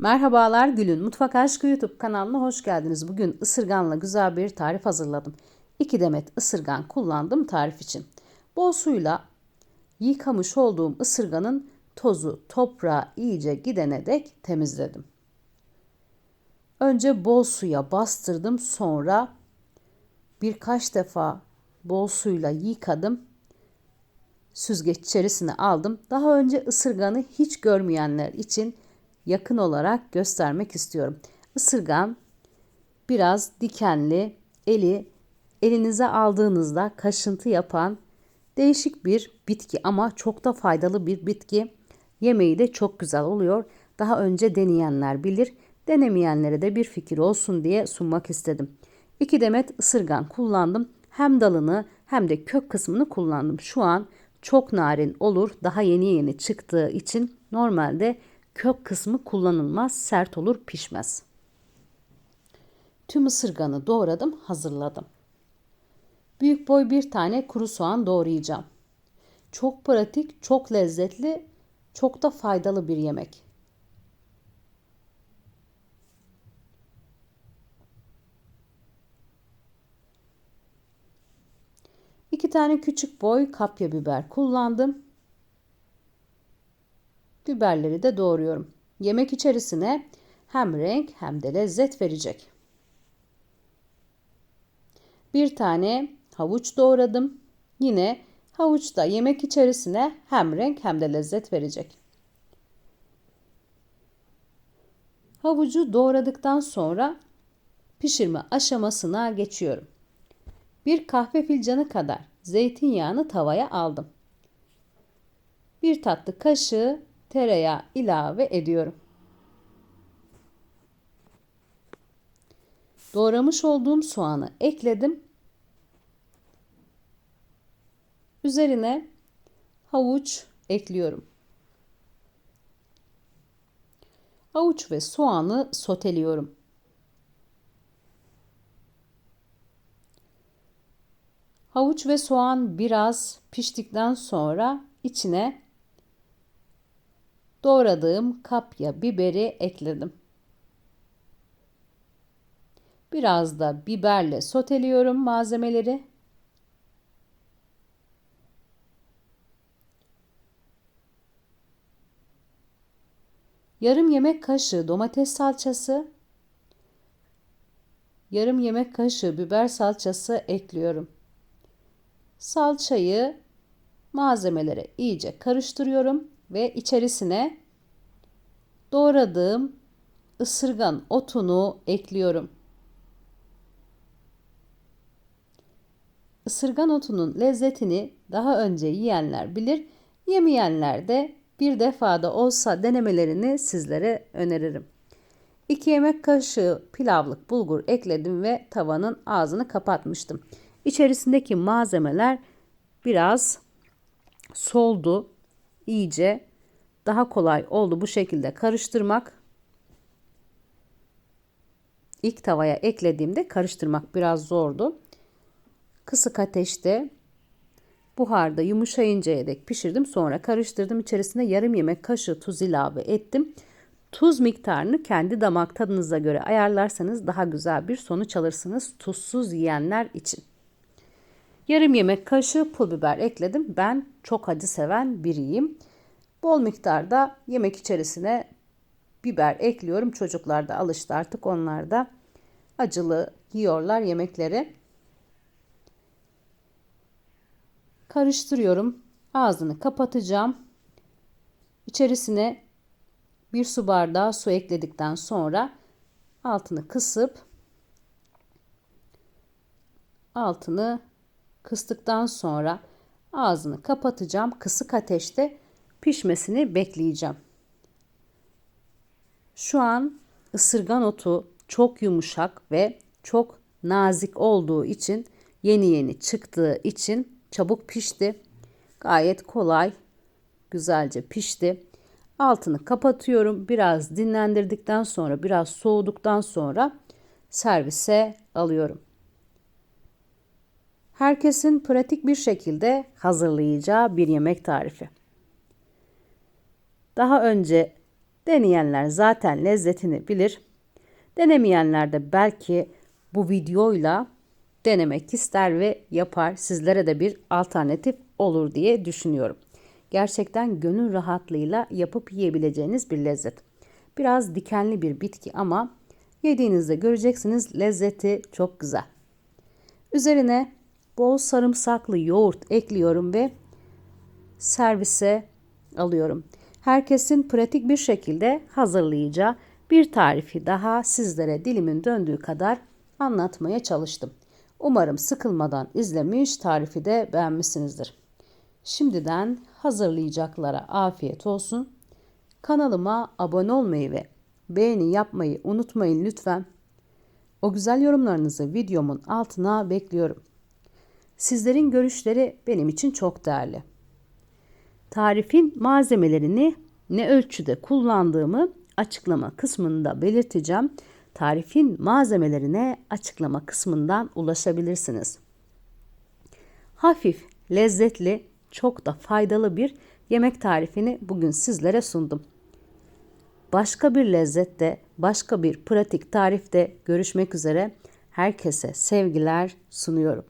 Merhabalar Gül'ün Mutfak Aşkı YouTube kanalına hoş geldiniz. Bugün ısırganla güzel bir tarif hazırladım. 2 demet ısırgan kullandım tarif için. Bol suyla yıkamış olduğum ısırganın tozu toprağa iyice gidene dek temizledim. Önce bol suya bastırdım sonra birkaç defa bol suyla yıkadım. Süzgeç içerisine aldım. Daha önce ısırganı hiç görmeyenler için yakın olarak göstermek istiyorum. Isırgan biraz dikenli, eli elinize aldığınızda kaşıntı yapan değişik bir bitki ama çok da faydalı bir bitki. Yemeği de çok güzel oluyor. Daha önce deneyenler bilir. Denemeyenlere de bir fikir olsun diye sunmak istedim. 2 demet ısırgan kullandım. Hem dalını hem de kök kısmını kullandım. Şu an çok narin olur. Daha yeni yeni çıktığı için normalde kök kısmı kullanılmaz, sert olur, pişmez. Tüm ısırganı doğradım, hazırladım. Büyük boy bir tane kuru soğan doğrayacağım. Çok pratik, çok lezzetli, çok da faydalı bir yemek. İki tane küçük boy kapya biber kullandım. Biberleri de doğruyorum. Yemek içerisine hem renk hem de lezzet verecek. Bir tane havuç doğradım. Yine havuç da yemek içerisine hem renk hem de lezzet verecek. Havucu doğradıktan sonra pişirme aşamasına geçiyorum. Bir kahve fincanı kadar zeytinyağını tavaya aldım. Bir tatlı kaşığı tereyağı ilave ediyorum. Doğramış olduğum soğanı ekledim. Üzerine havuç ekliyorum. Havuç ve soğanı soteliyorum. Havuç ve soğan biraz piştikten sonra içine doğradığım kapya biberi ekledim. Biraz da biberle soteliyorum malzemeleri. Yarım yemek kaşığı domates salçası, yarım yemek kaşığı biber salçası ekliyorum. Salçayı malzemelere iyice karıştırıyorum ve içerisine doğradığım ısırgan otunu ekliyorum. Isırgan otunun lezzetini daha önce yiyenler bilir, yemeyenler de bir defada olsa denemelerini sizlere öneririm. 2 yemek kaşığı pilavlık bulgur ekledim ve tavanın ağzını kapatmıştım. İçerisindeki malzemeler biraz soldu iyice daha kolay oldu bu şekilde karıştırmak. İlk tavaya eklediğimde karıştırmak biraz zordu. Kısık ateşte buharda yumuşayıncaya dek pişirdim. Sonra karıştırdım. İçerisine yarım yemek kaşığı tuz ilave ettim. Tuz miktarını kendi damak tadınıza göre ayarlarsanız daha güzel bir sonuç alırsınız tuzsuz yiyenler için. Yarım yemek kaşığı pul biber ekledim. Ben çok acı seven biriyim. Bol miktarda yemek içerisine biber ekliyorum. Çocuklar da alıştı artık onlar da acılı yiyorlar yemekleri. Karıştırıyorum. Ağzını kapatacağım. İçerisine bir su bardağı su ekledikten sonra altını kısıp altını kıstıktan sonra ağzını kapatacağım. Kısık ateşte pişmesini bekleyeceğim. Şu an ısırgan otu çok yumuşak ve çok nazik olduğu için yeni yeni çıktığı için çabuk pişti. Gayet kolay, güzelce pişti. Altını kapatıyorum. Biraz dinlendirdikten sonra, biraz soğuduktan sonra servise alıyorum herkesin pratik bir şekilde hazırlayacağı bir yemek tarifi. Daha önce Deneyenler zaten lezzetini bilir. Denemeyenler de belki bu videoyla denemek ister ve yapar. Sizlere de bir alternatif olur diye düşünüyorum. Gerçekten gönül rahatlığıyla yapıp yiyebileceğiniz bir lezzet. Biraz dikenli bir bitki ama yediğinizde göreceksiniz lezzeti çok güzel. Üzerine bol sarımsaklı yoğurt ekliyorum ve servise alıyorum. Herkesin pratik bir şekilde hazırlayacağı bir tarifi daha sizlere dilimin döndüğü kadar anlatmaya çalıştım. Umarım sıkılmadan izlemiş, tarifi de beğenmişsinizdir. Şimdiden hazırlayacaklara afiyet olsun. Kanalıma abone olmayı ve beğeni yapmayı unutmayın lütfen. O güzel yorumlarınızı videomun altına bekliyorum. Sizlerin görüşleri benim için çok değerli. Tarifin malzemelerini ne ölçüde kullandığımı açıklama kısmında belirteceğim. Tarifin malzemelerine açıklama kısmından ulaşabilirsiniz. Hafif, lezzetli, çok da faydalı bir yemek tarifini bugün sizlere sundum. Başka bir lezzette, başka bir pratik tarifte görüşmek üzere. Herkese sevgiler sunuyorum.